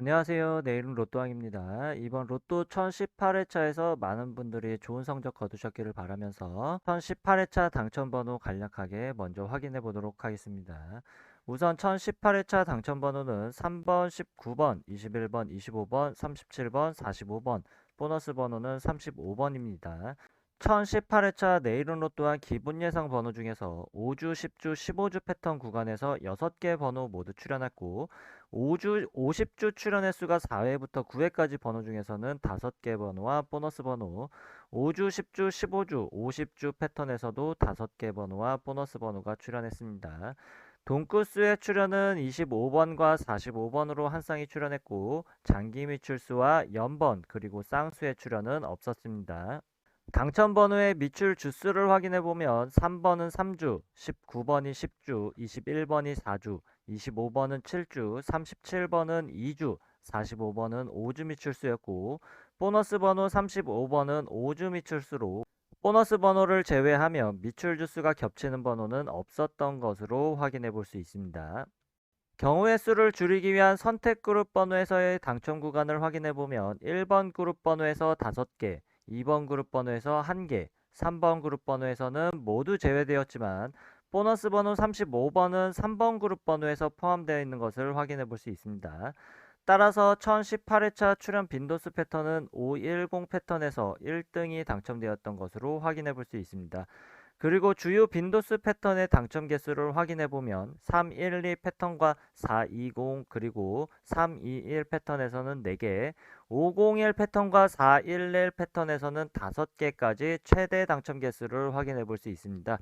안녕하세요. 내일은 로또왕입니다. 이번 로또 1018회차에서 많은 분들이 좋은 성적 거두셨기를 바라면서 1018회차 당첨번호 간략하게 먼저 확인해 보도록 하겠습니다. 우선 1018회차 당첨번호는 3번, 19번, 21번, 25번, 37번, 45번, 보너스 번호는 35번입니다. 1018회차 내일은 로또와 기본 예상 번호 중에서 5주, 10주, 15주 패턴 구간에서 6개 번호 모두 출연했고 5주, 50주 출연 횟수가 4회부터 9회까지 번호 중에서는 5개 번호와 보너스 번호 5주, 10주, 15주, 50주 패턴에서도 5개 번호와 보너스 번호가 출연했습니다. 동구수의 출연은 25번과 45번으로 한 쌍이 출연했고 장기 미출수와 연번 그리고 쌍수의 출연은 없었습니다. 당첨 번호의 미출 주수를 확인해 보면 3번은 3주, 19번이 10주, 21번이 4주, 25번은 7주, 37번은 2주, 45번은 5주 미출수였고 보너스 번호 35번은 5주 미출수로 보너스 번호를 제외하면 미출 주수가 겹치는 번호는 없었던 것으로 확인해 볼 수 있습니다. 경우의 수를 줄이기 위한 선택 그룹 번호에서의 당첨 구간을 확인해 보면 1번 그룹 번호에서 5개, 2번 그룹 번호에서 1개, 3번 그룹 번호에서는 모두 제외되었지만 보너스 번호 35번은 3번 그룹 번호에서 포함되어 있는 것을 확인해 볼 수 있습니다. 따라서 1018회차 출연 빈도수 패턴은 510 패턴에서 1등이 당첨되었던 것으로 확인해 볼 수 있습니다. 그리고 주요 빈도수 패턴의 당첨 개수를 확인해 보면 312 패턴과 420 그리고 321 패턴에서는 4개, 501 패턴과 411 패턴에서는 5개까지 최대 당첨 개수를 확인해 볼 수 있습니다.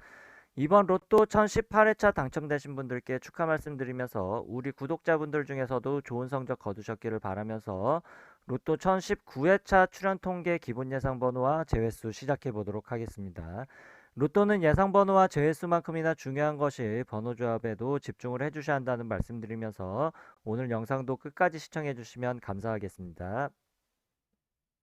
이번 로또 1018회차 당첨되신 분들께 축하 말씀드리면서 우리 구독자분들 중에서도 좋은 성적 거두셨기를 바라면서 로또 1019회차 출연 통계 기본 예상 번호와 제외수 시작해 보도록 하겠습니다. 로또는 예상 번호와 제외수만큼이나 중요한 것이 번호 조합에도 집중을 해주셔야 한다는 말씀드리면서 오늘 영상도 끝까지 시청해 주시면 감사하겠습니다.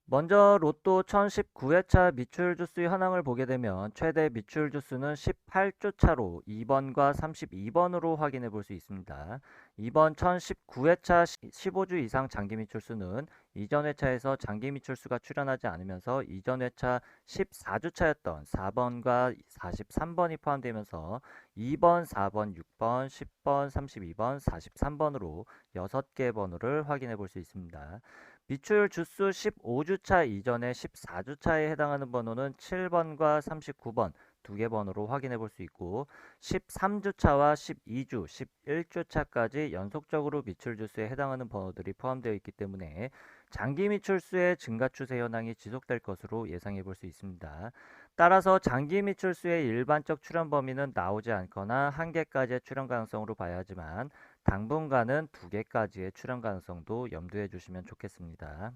먼저 로또 1019회차 미출 주수 현황을 보게 되면 최대 미출 주수는 18주 차로 2번과 32번으로 확인해 볼 수 있습니다. 이번 1019회차 15주 이상 장기 미출수는 이전 회차에서 장기 미출수가 출연하지 않으면서 이전 회차 14주차였던 4번과 43번이 포함되면서 2번, 4번, 6번, 10번, 32번, 43번으로 6개 번호를 확인해 볼 수 있습니다. 미출 주수 15주차 이전에 14주차에 해당하는 번호는 7번과 39번 두 개 번호로 확인해 볼 수 있고 13주차와 12주, 11주차까지 연속적으로 미출 주수에 해당하는 번호들이 포함되어 있기 때문에 장기 미출수의 증가 추세 현황이 지속될 것으로 예상해 볼 수 있습니다. 따라서 장기 미출수의 일반적 출현 범위는 나오지 않거나 한 개까지의 출현 가능성으로 봐야 하지만 당분간은 두 개까지의 출현 가능성도 염두해 주시면 좋겠습니다.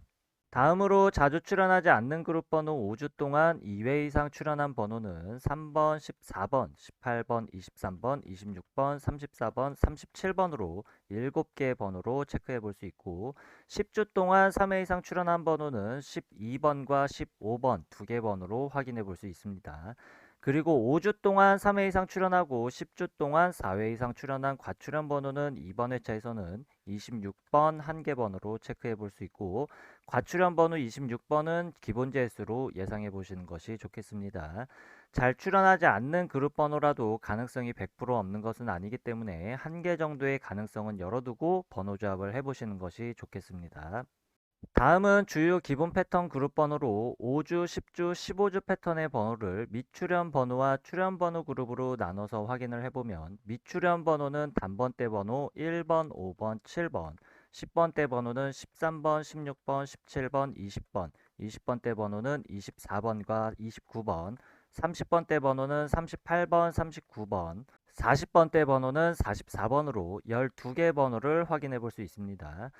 다음으로 자주 출연하지 않는 그룹 번호 5주 동안 2회 이상 출연한 번호는 3번, 14번, 18번, 23번, 26번, 34번, 37번으로 7개의 번호로 체크해 볼 수 있고 10주 동안 3회 이상 출연한 번호는 12번과 15번 두 개 번호로 확인해 볼 수 있습니다. 그리고 5주 동안 3회 이상 출연하고 10주 동안 4회 이상 출연한 과출연 번호는 이번 회차에서는 26번 한 개 번호로 체크해 볼 수 있고 과출연 번호 26번은 기본 재수로 예상해 보시는 것이 좋겠습니다. 잘 출연하지 않는 그룹 번호라도 가능성이 100% 없는 것은 아니기 때문에 한 개 정도의 가능성은 열어두고 번호 조합을 해보시는 것이 좋겠습니다. 다음은 주요 기본 패턴 그룹 번호로 5주, 10주, 15주 패턴의 번호를 미출연 번호와 출연 번호 그룹으로 나눠서 확인을 해보면 미출연 번호는 단번대 번호 1번, 5번, 7번, 10번대 번호는 13번, 16번, 17번, 20번, 20번대 번호는 24번과 29번, 30번대 번호는 38번, 39번, 40번대 번호는 44번으로 12개 번호를 확인해 볼 수 있습니다.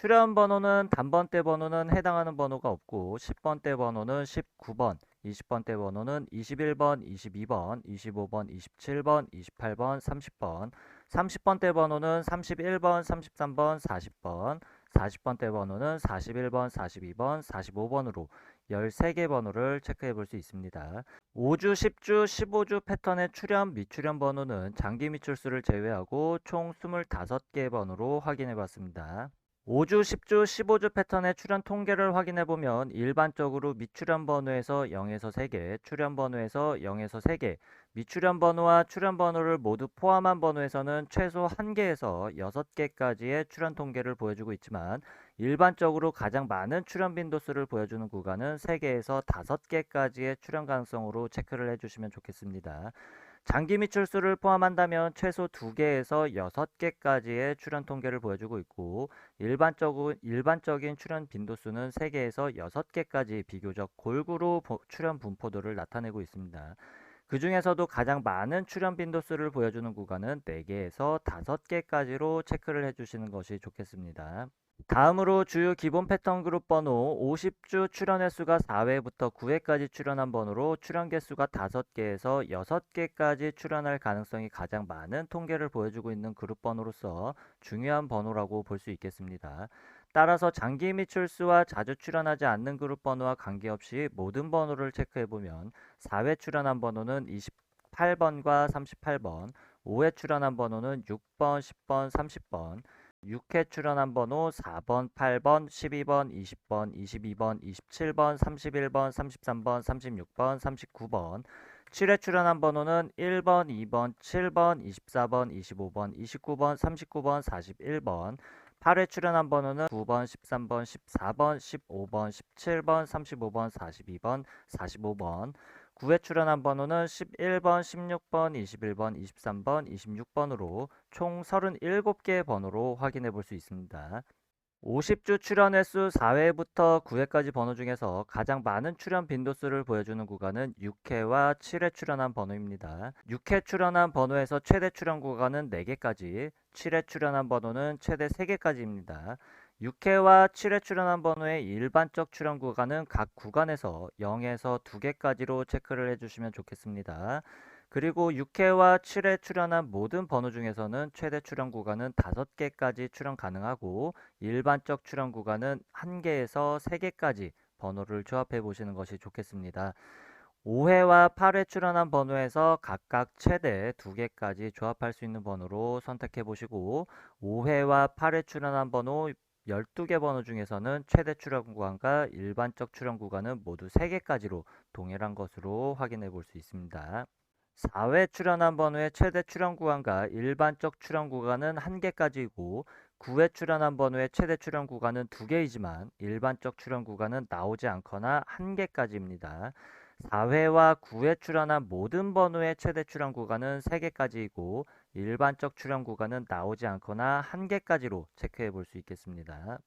출연 번호는 단번대 번호는 해당하는 번호가 없고 10번대 번호는 19번, 20번대 번호는 21번, 22번, 25번, 27번, 28번, 30번, 30번대 번호는 31번, 33번, 40번, 40번대 번호는 41번, 42번, 45번으로 13개 번호를 체크해 볼 수 있습니다. 5주, 10주, 15주 패턴의 출연, 미출연 번호는 장기 미출수를 제외하고 총 25개 번호로 확인해 봤습니다. 5주, 10주, 15주 패턴의 출현 통계를 확인해 보면 일반적으로 미출현 번호에서 0에서 3개, 출현 번호에서 0에서 3개, 미출현 번호와 출현 번호를 모두 포함한 번호에서는 최소 1개에서 6개까지의 출현 통계를 보여주고 있지만 일반적으로 가장 많은 출현 빈도수를 보여주는 구간은 3개에서 5개까지의 출현 가능성으로 체크를 해주시면 좋겠습니다. 장기 미출수를 포함한다면 최소 2개에서 6개까지의 출현 통계를 보여주고 있고 일반적인, 일반적인 출현 빈도수는 3개에서 6개까지 비교적 골고루 보- 출현 분포도를 나타내고 있습니다. 그 중에서도 가장 많은 출현 빈도수를 보여주는 구간은 4개에서 5개까지로 체크를 해주시는 것이 좋겠습니다. 다음으로 주요 기본 패턴 그룹 번호 50주 출연 횟수가 4회부터 9회까지 출연한 번호로 출연 개수가 5개에서 6개까지 출연할 가능성이 가장 많은 통계를 보여주고 있는 그룹 번호로서 중요한 번호라고 볼 수 있겠습니다. 따라서 장기 미출수와 자주 출연하지 않는 그룹 번호와 관계없이 모든 번호를 체크해 보면 4회 출연한 번호는 28번과 38번, 5회 출연한 번호는 6번, 10번, 30번, 6회 출연한 번호 4번, 8번, 12번, 20번, 22번, 27번, 31번, 33번, 36번, 39번, 7회 출연한 번호는 1번, 2번, 7번, 24번, 25번, 29번, 39번, 41번, 8회 출연한 번호는 9번, 13번, 14번, 15번, 17번, 35번, 42번, 45번, 9회 출연한 번호는 11번, 16번, 21번, 23번, 26번으로 총 37개의 번호로 확인해 볼 수 있습니다. 50주 출연 횟수 4회부터 9회까지 번호 중에서 가장 많은 출연 빈도수를 보여주는 구간은 6회와 7회 출연한 번호입니다. 6회 출연한 번호에서 최대 출연 구간은 4개까지, 7회 출연한 번호는 최대 3개까지입니다. 6회와 7회 출연한 번호의 일반적 출연 구간은 각 구간에서 0에서 2개까지로 체크를 해주시면 좋겠습니다. 그리고 6회와 7회 출연한 모든 번호 중에서는 최대 출연 구간은 5개까지 출연 가능하고 일반적 출연 구간은 1개에서 3개까지 번호를 조합해 보시는 것이 좋겠습니다. 5회와 8회 출연한 번호에서 각각 최대 2개까지 조합할 수 있는 번호로 선택해 보시고 5회와 8회 출연한 번호 12개 번호 중에서는 최대 출연 구간과 일반적 출연 구간은 모두 3개까지로 동일한 것으로 확인해 볼 수 있습니다. 4회 출연한 번호의 최대 출연 구간과 일반적 출연 구간은 1개까지이고 9회 출연한 번호의 최대 출연 구간은 2개이지만 일반적 출연 구간은 나오지 않거나 1개까지입니다. 4회와 9회 출연한 모든 번호의 최대 출연 구간은 3개까지이고 일반적 출연 구간은 나오지 않거나 1개까지로 체크해 볼 수 있겠습니다.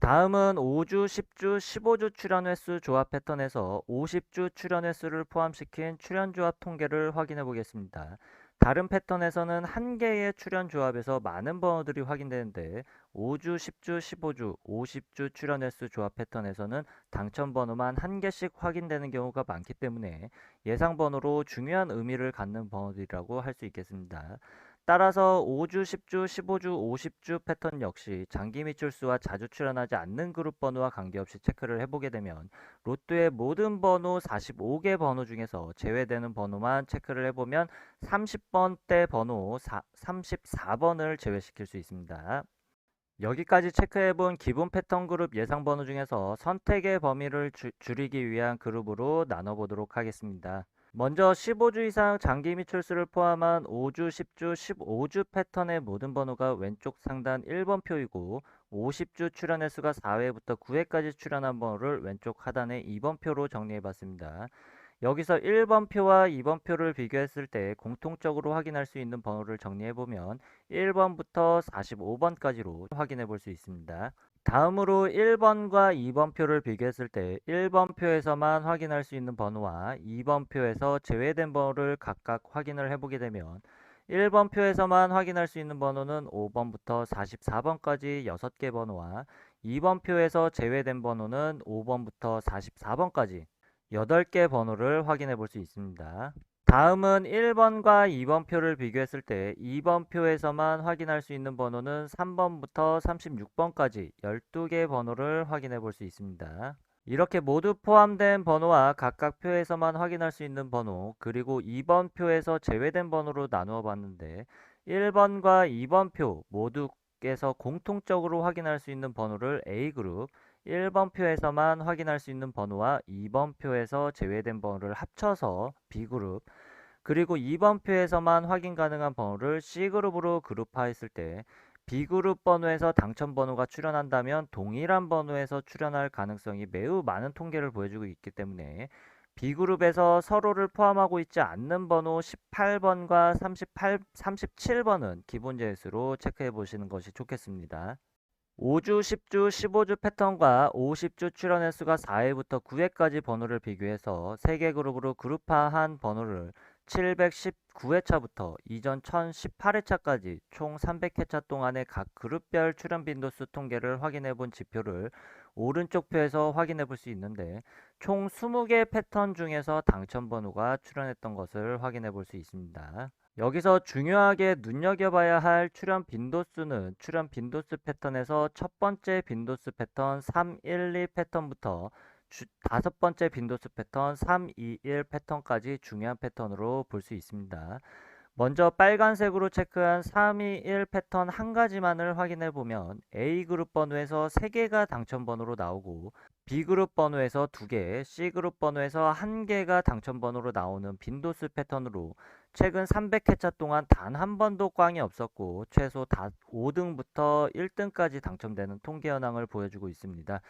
다음은 5주, 10주, 15주 출연 횟수 조합 패턴에서 50주 출연 횟수를 포함시킨 출연 조합 통계를 확인해 보겠습니다. 다른 패턴에서는 한 개의 출연 조합에서 많은 번호들이 확인되는데 5주, 10주, 15주, 50주 출연 횟수 조합 패턴에서는 당첨 번호만 한 개씩 확인되는 경우가 많기 때문에 예상 번호로 중요한 의미를 갖는 번호들이라고 할 수 있겠습니다. 따라서 5주, 10주, 15주, 50주 패턴 역시 장기 미출수와 자주 출연하지 않는 그룹 번호와 관계없이 체크를 해보게 되면 로또의 모든 번호 45개 번호 중에서 제외되는 번호만 체크를 해보면 30번대 번호 34번을 제외시킬 수 있습니다. 여기까지 체크해본 기본 패턴 그룹 예상 번호 중에서 선택의 범위를 주- 줄이기 위한 그룹으로 나눠보도록 하겠습니다. 먼저 15주 이상 장기 미출수를 포함한 5주, 10주, 15주 패턴의 모든 번호가 왼쪽 상단 1번 표이고 50주 출연 횟수가 4회부터 9회까지 출연한 번호를 왼쪽 하단의 2번 표로 정리해 봤습니다. 여기서 1번 표와 2번 표를 비교했을 때 공통적으로 확인할 수 있는 번호를 정리해 보면 1번부터 45번까지로 확인해 볼 수 있습니다. 다음으로 1번과 2번 표를 비교했을 때 1번 표에서만 확인할 수 있는 번호와 2번 표에서 제외된 번호를 각각 확인을 해보게 되면 1번 표에서만 확인할 수 있는 번호는 5번부터 44번까지 6개 번호와 2번 표에서 제외된 번호는 5번부터 44번까지 8개 번호를 확인해 볼 수 있습니다. 다음은 1번과 2번 표를 비교했을 때 2번 표에서만 확인할 수 있는 번호는 3번부터 36번까지 12개 번호를 확인해 볼 수 있습니다. 이렇게 모두 포함된 번호와 각각 표에서만 확인할 수 있는 번호 그리고 2번 표에서 제외된 번호로 나누어 봤는데 1번과 2번 표 모두 그룹에서 공통적으로 확인할 수 있는 번호를 A그룹, 1번 표에서만 확인할 수 있는 번호와 2번 표에서 제외된 번호를 합쳐서 B그룹, 그리고 2번 표에서만 확인 가능한 번호를 C그룹으로 그룹화했을 때 B그룹 번호에서 당첨 번호가 출현한다면 동일한 번호에서 출현할 가능성이 매우 많은 통계를 보여주고 있기 때문에 B그룹에서 서로를 포함하고 있지 않는 번호 18번과 38, 37번은 기본 재수로 체크해 보시는 것이 좋겠습니다. 5주, 10주, 15주 패턴과 50주 출현 횟수가 4회부터 9회까지 번호를 비교해서 3개 그룹으로 그룹화한 번호를 719회차부터 이전 1018회차까지 총 300회차 동안의 각 그룹별 출현 빈도수 통계를 확인해 본 지표를 오른쪽 표에서 확인해 볼 수 있는데 총 20개 패턴 중에서 당첨 번호가 출현했던 것을 확인해 볼 수 있습니다. 여기서 중요하게 눈여겨봐야 할 출현 빈도수는 출현 빈도수 패턴에서 첫 번째 빈도수 패턴 312 패턴부터 주, 다섯 번째 빈도수 패턴 321 패턴까지 중요한 패턴으로 볼 수 있습니다. 먼저 빨간색으로 체크한 321 패턴 한 가지만을 확인해 보면 A그룹 번호에서 3개가 당첨 번호로 나오고 B그룹 번호에서 2개, C그룹 번호에서 1개가 당첨 번호로 나오는 빈도수 패턴으로 최근 300회차 동안 단 한 번도 꽝이 없었고 최소 5등부터 1등까지 당첨되는 통계 현황을 보여주고 있습니다.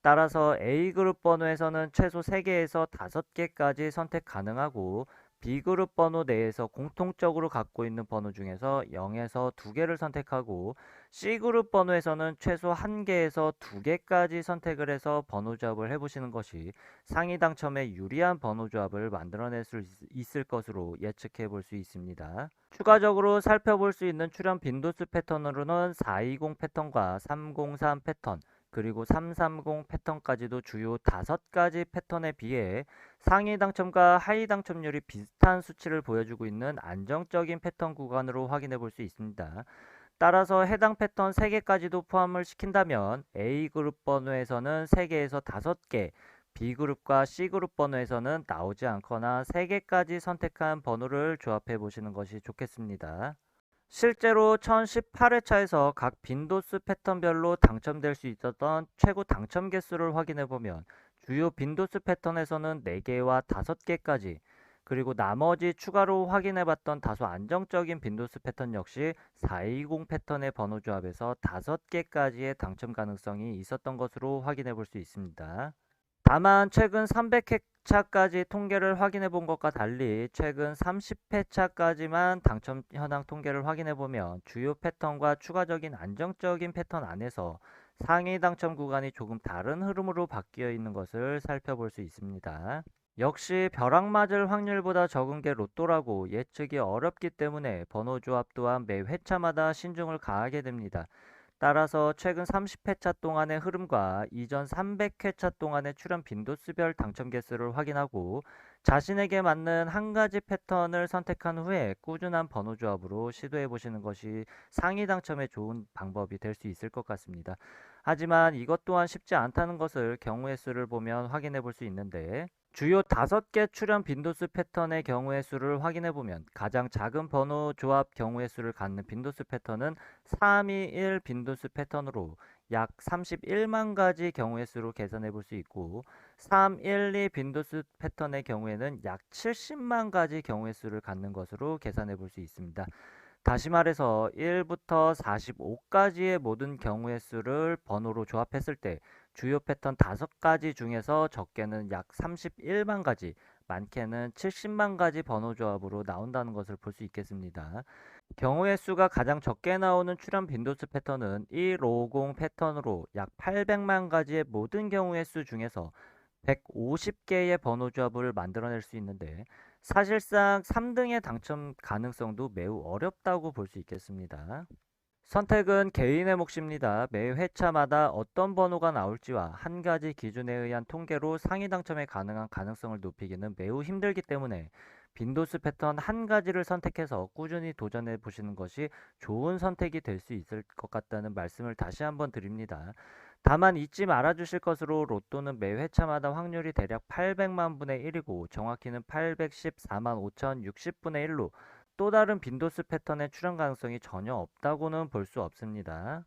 따라서 A그룹 번호에서는 최소 3개에서 5개까지 선택 가능하고 B그룹 번호 내에서 공통적으로 갖고 있는 번호 중에서 0에서 2개를 선택하고 C그룹 번호에서는 최소 1개에서 2개까지 선택을 해서 번호 조합을 해보시는 것이 상위 당첨에 유리한 번호 조합을 만들어낼 수 있을 것으로 예측해 볼 수 있습니다. 추가적으로 살펴볼 수 있는 출현 빈도수 패턴으로는 420 패턴과 303 패턴, 그리고 330 패턴까지도 주요 5가지 패턴에 비해 상위 당첨과 하위 당첨률이 비슷한 수치를 보여주고 있는 안정적인 패턴 구간으로 확인해 볼 수 있습니다. 따라서 해당 패턴 3개까지도 포함을 시킨다면 A그룹 번호에서는 3개에서 5개, B그룹과 C그룹 번호에서는 나오지 않거나 3개까지 선택한 번호를 조합해 보시는 것이 좋겠습니다. 실제로 1018회차에서 각 빈도수 패턴별로 당첨될 수 있었던 최고 당첨 개수를 확인해 보면 주요 빈도수 패턴에서는 4개와 5개까지 그리고 나머지 추가로 확인해 봤던 다소 안정적인 빈도수 패턴 역시 420 패턴의 번호 조합에서 5개까지의 당첨 가능성이 있었던 것으로 확인해 볼 수 있습니다. 다만 최근 300회 차까지 통계를 확인해 본 것과 달리 최근 30회차까지만 당첨 현황 통계를 확인해 보면 주요 패턴과 추가적인 안정적인 패턴 안에서 상위 당첨 구간이 조금 다른 흐름으로 바뀌어 있는 것을 살펴볼 수 있습니다. 역시 벼락 맞을 확률보다 적은 게 로또라고 예측이 어렵기 때문에 번호 조합 또한 매 회차마다 신중을 가하게 됩니다. 따라서 최근 30회차 동안의 흐름과 이전 300회차 동안의 출연 빈도수별 당첨 개수를 확인하고 자신에게 맞는 한 가지 패턴을 선택한 후에 꾸준한 번호 조합으로 시도해 보시는 것이 상위 당첨에 좋은 방법이 될 수 있을 것 같습니다. 하지만 이것 또한 쉽지 않다는 것을 경우의 수를 보면 확인해 볼 수 있는데 주요 5개 출현 빈도수 패턴의 경우의 수를 확인해 보면 가장 작은 번호 조합 경우의 수를 갖는 빈도수 패턴은 321 빈도수 패턴으로 약 31만 가지 경우의 수로 계산해 볼 수 있고 312 빈도수 패턴의 경우에는 약 70만 가지 경우의 수를 갖는 것으로 계산해 볼 수 있습니다. 다시 말해서 1부터 45까지의 모든 경우의 수를 번호로 조합했을 때 주요 패턴 5가지 중에서 적게는 약 31만 가지, 많게는 70만 가지 번호 조합으로 나온다는 것을 볼 수 있겠습니다. 경우의 수가 가장 적게 나오는 출현 빈도수 패턴은 150 패턴으로 약 800만 가지의 모든 경우의 수 중에서 150개의 번호 조합을 만들어낼 수 있는데 사실상 3등의 당첨 가능성도 매우 어렵다고 볼 수 있겠습니다. 선택은 개인의 몫입니다. 매 회차마다 어떤 번호가 나올지와 한 가지 기준에 의한 통계로 상위 당첨에 가능한 가능성을 높이기는 매우 힘들기 때문에 빈도수 패턴 한 가지를 선택해서 꾸준히 도전해 보시는 것이 좋은 선택이 될 수 있을 것 같다는 말씀을 다시 한번 드립니다. 다만 잊지 말아 주실 것으로 로또는 매 회차마다 확률이 대략 800만 분의 1이고 정확히는 814만 5060분의 1로 또 다른 빈도수 패턴의 출현 가능성이 전혀 없다고는 볼 수 없습니다.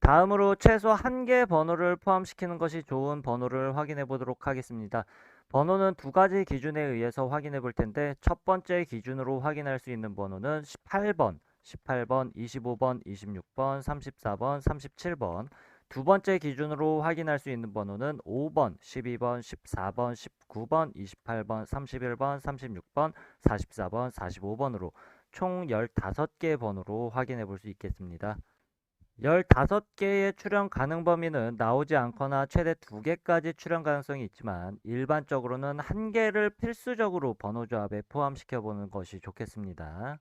다음으로 최소 한 개의 번호를 포함시키는 것이 좋은 번호를 확인해 보도록 하겠습니다. 번호는 두 가지 기준에 의해서 확인해 볼 텐데 첫 번째 기준으로 확인할 수 있는 번호는 18번, 18번, 25번, 26번, 34번, 37번 두 번째 기준으로 확인할 수 있는 번호는 5번, 12번, 14번, 19번, 28번, 31번, 36번, 44번, 45번으로 총 15개의 번호로 확인해 볼 수 있겠습니다. 15개의 출현 가능 범위는 나오지 않거나 최대 2개까지 출현 가능성이 있지만 일반적으로는 1개를 필수적으로 번호 조합에 포함시켜 보는 것이 좋겠습니다.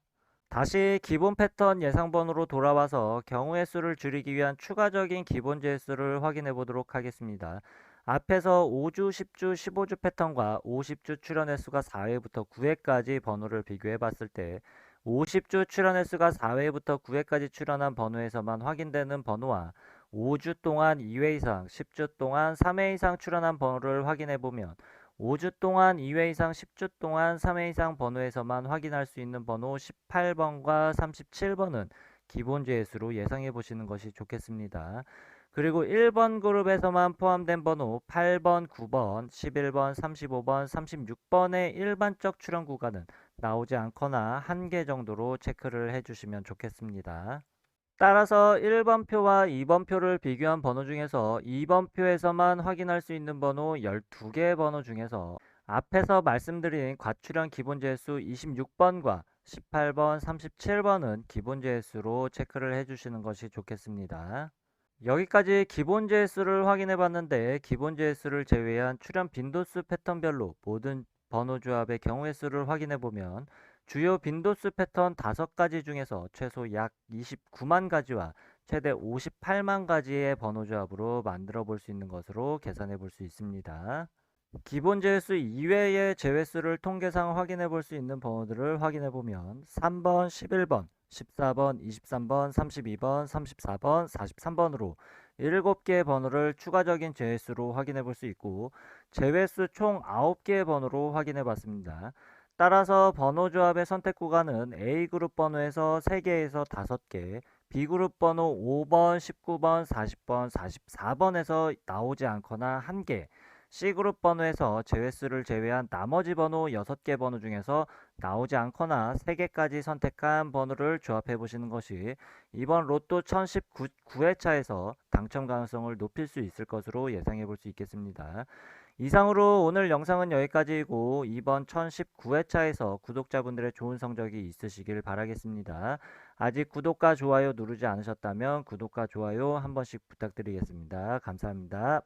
다시 기본 패턴 예상 번호로 돌아와서 경우의 수를 줄이기 위한 추가적인 기본 제 수를 확인해 보도록 하겠습니다. 앞에서 5주, 10주, 15주 패턴과 50주 출현 횟수가 4회부터 9회까지 번호를 비교해 봤을 때 50주 출현 횟수가 4회부터 9회까지 출현한 번호에서만 확인되는 번호와 5주 동안 2회 이상, 10주 동안 3회 이상 출현한 번호를 확인해 보면 5주 동안 2회 이상, 10주 동안 3회 이상 번호에서만 확인할 수 있는 번호 18번과 37번은 기본 죄수로 예상해 보시는 것이 좋겠습니다. 그리고 1번 그룹에서만 포함된 번호 8번, 9번, 11번, 35번, 36번의 일반적 출현 구간은 나오지 않거나 한 개 정도로 체크를 해주시면 좋겠습니다. 따라서 1번 표와 2번 표를 비교한 번호 중에서 2번 표에서만 확인할 수 있는 번호 12개의 번호 중에서 앞에서 말씀드린 과출현 기본재수 26번과 18번, 37번은 기본재수로 체크를 해주시는 것이 좋겠습니다. 여기까지 기본재수를 확인해 봤는데 기본재수를 제외한 출현 빈도수 패턴별로 모든 번호 조합의 경우의 수를 확인해 보면 주요 빈도수 패턴 5가지 중에서 최소 약 29만 가지와 최대 58만 가지의 번호 조합으로 만들어 볼 수 있는 것으로 계산해 볼 수 있습니다. 기본 제외수 이외의 제외수를 통계상 확인해 볼 수 있는 번호들을 확인해 보면 3번, 11번, 14번, 23번, 32번, 34번, 43번으로 7개의 번호를 추가적인 제외수로 확인해 볼 수 있고 제외수 총 9개의 번호로 확인해 봤습니다. 따라서 번호 조합의 선택 구간은 A그룹 번호에서 3개에서 5개, B그룹 번호 5번, 19번, 40번, 44번에서 나오지 않거나 1개, C그룹 번호에서 제외수를 제외한 나머지 번호 6개 번호 중에서 나오지 않거나 3개까지 선택한 번호를 조합해 보시는 것이 이번 로또 1019회차에서 당첨 가능성을 높일 수 있을 것으로 예상해 볼 수 있겠습니다. 이상으로 오늘 영상은 여기까지이고 이번 1019회차에서 구독자분들의 좋은 성적이 있으시길 바라겠습니다. 아직 구독과 좋아요 누르지 않으셨다면 구독과 좋아요 한 번씩 부탁드리겠습니다. 감사합니다.